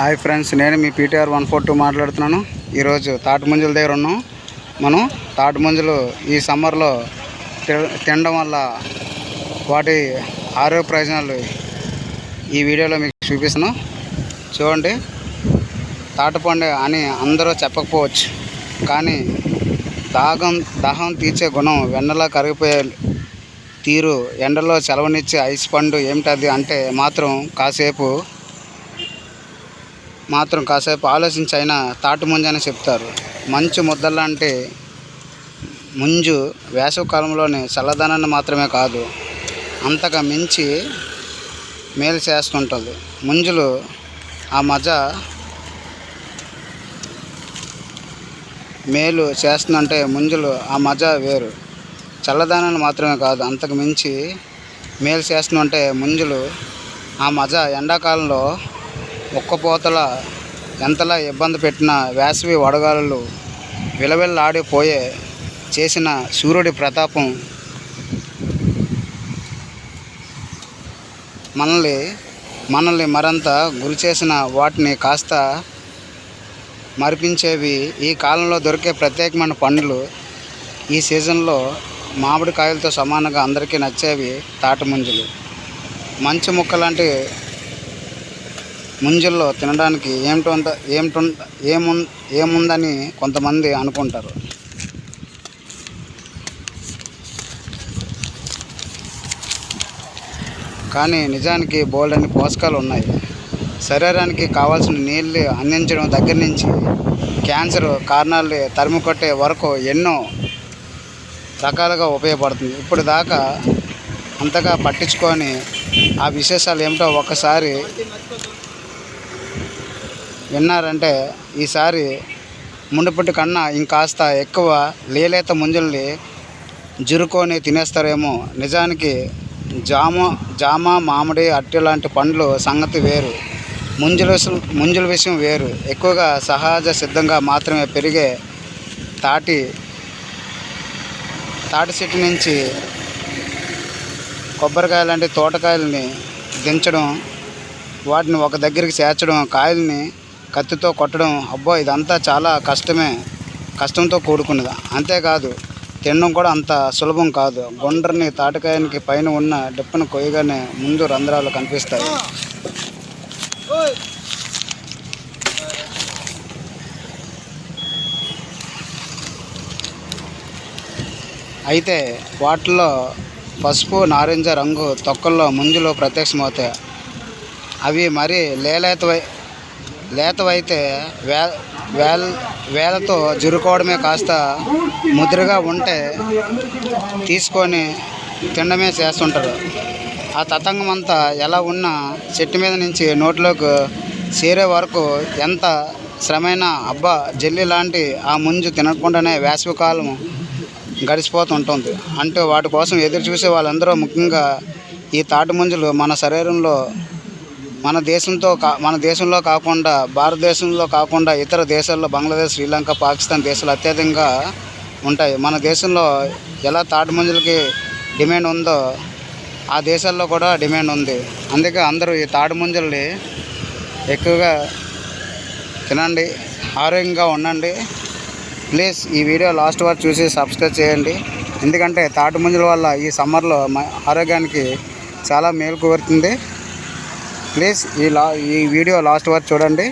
Hi friends నేను మీ PTR one four two మాట్లాడుతున్నాను. ఈరోజు తాటి దగ్గర ఉన్నాం. మనం తాటిముంజులు ఈ సమ్మర్లో తి- తినడం వల్ల వాటి ఆరోగ్య ప్రయోజనాలు ఈ వీడియోలో మీకు చూపిస్తున్నాం. చూడండి తాటిపండు అని అందరూ చెప్పకపోవచ్చు కానీ దాహం దాహం తీర్చే గుణం వెన్నలా కరిగిపోయే తీరు ఎండలో చలవనిచ్చే ఐస్ పండు ఏమిటది అంటే మాత్రం కాసేపు మాత్రం కాసేపు ఆలోచించి అయినా తాటి ముంజు అని చెప్తారు. మంచు ముద్దలాంటి ముంజు వేసవికాలంలోని చల్లదనాన్ని మాత్రమే కాదు అంతగా మించి మేలు చేస్తుంటుంది. ముంజులు ఆ మజ మేలు చేస్తుందంటే ముంజులు ఆ మజా వేరు. చల్లదనాన్ని మాత్రమే కాదు అంతకు మించి మేలు చేస్తుందంటే ముంజులు ఆ మజా ఎండాకాలంలో ఉక్కపోతల ఎంతలా ఇబ్బంది పెట్టిన వేసవి వడగాలులు విలవిల్లాడిపోయే చేసిన సూర్యుడి ప్రతాపం మనల్ని మనల్ని మరంత గురి చేసిన వాటిని కాస్త మరిపించేవి ఈ కాలంలో దొరికే ప్రత్యేకమైన పండ్లు. ఈ సీజన్లో మామిడికాయలతో సమానంగా అందరికీ నచ్చేవి తాటముంజలు మంచు మంచి ముక్క లాంటి ముంజల్లో తినడానికి ఏమిటో ఏమిటో ఏము ఏముందని కొంతమంది అనుకుంటారు. కానీ నిజానికి బోల్డని పోషకాలు ఉన్నాయి. శరీరానికి కావాల్సిన నీళ్ళు అందించడం దగ్గర నుంచి క్యాన్సర్ కారణాలు తరిమి కొట్టే వరకు ఎన్నో రకాలుగా ఉపయోగపడుతుంది. ఇప్పుడు దాకా అంతగా పట్టించుకొని ఆ విశేషాలు ఏమిటో ఒక్కసారి విన్నారంటే ఈసారి మునుపటి కన్నా ఇంకాస్త ఎక్కువ లేలేత ముంజల్ని జురుకొని తినేస్తారేమో. నిజానికి జామ జామ మామిడి అట్టి లాంటి పండ్లు సంగతి వేరు. ముంజుల ముంజుల విషయం వేరు. ఎక్కువగా సహజ సిద్ధంగా మాత్రమే పెరిగే తాటి తాటి చెట్టు నుంచి కొబ్బరికాయ లాంటి తోటకాయలని దించడం వాటిని ఒక దగ్గరికి చేర్చడం కాయల్ని కత్తితో కొట్టడం అబ్బో ఇదంతా చాలా కష్టమే కష్టంతో కూడుకున్నది. అంతేకాదు తినడం కూడా అంత సులభం కాదు. గుండ్రని తాటకాయానికి పైన ఉన్న డిప్పను కొయ్యగానే ముందు రంధ్రాలు కనిపిస్తాయి. అయితే వాటిలో పసుపు నారింజ రంగు తొక్కల్లో ముంజులో ప్రత్యక్షమవుతాయి. అవి మరి లేలేతవై లేతవైతే వే వేల వేలతో జురుకోవడమే కాస్త ముద్రగా ఉంటే తీసుకొని తినడమే చేస్తుంటారు. ఆ తతంగం అంతా ఎలా ఉన్నా చెట్టు మీద నుంచి నోట్లోకి చేరే వరకు ఎంత శ్రమైనా అబ్బా జల్లి లాంటి ఆ ముంజు తినకుండానే వేసవికాలం గడిచిపోతుంటుంది. అంటూ వాటి కోసం ఎదురు చూసే వాళ్ళందరూ ముఖ్యంగా ఈ తాటి ముంజలు మన శరీరంలో మన దేశంతో కా మన దేశంలో కాకుండా భారతదేశంలో కాకుండా ఇతర దేశాల్లో బంగ్లాదేశ్ శ్రీలంక పాకిస్తాన్ దేశాలు అత్యధికంగా ఉంటాయి. మన దేశంలో ఎలా తాటి డిమాండ్ ఉందో ఆ దేశాల్లో కూడా డిమాండ్ ఉంది. అందుకే అందరూ ఈ తాటి ముంజల్ని ఎక్కువగా తినండి ఆరోగ్యంగా ఉండండి. ప్లీజ్ ఈ వీడియో లాస్ట్ వరకు చూసి సబ్స్క్రైబ్ చేయండి. ఎందుకంటే తాటి ముంజల వల్ల ఈ సమ్మర్లో ఆరోగ్యానికి చాలా మేలు కోరుతుంది ప్లీజ్ ఈ లా ఈ వీడియో లాస్ట్ వరకు చూడండి.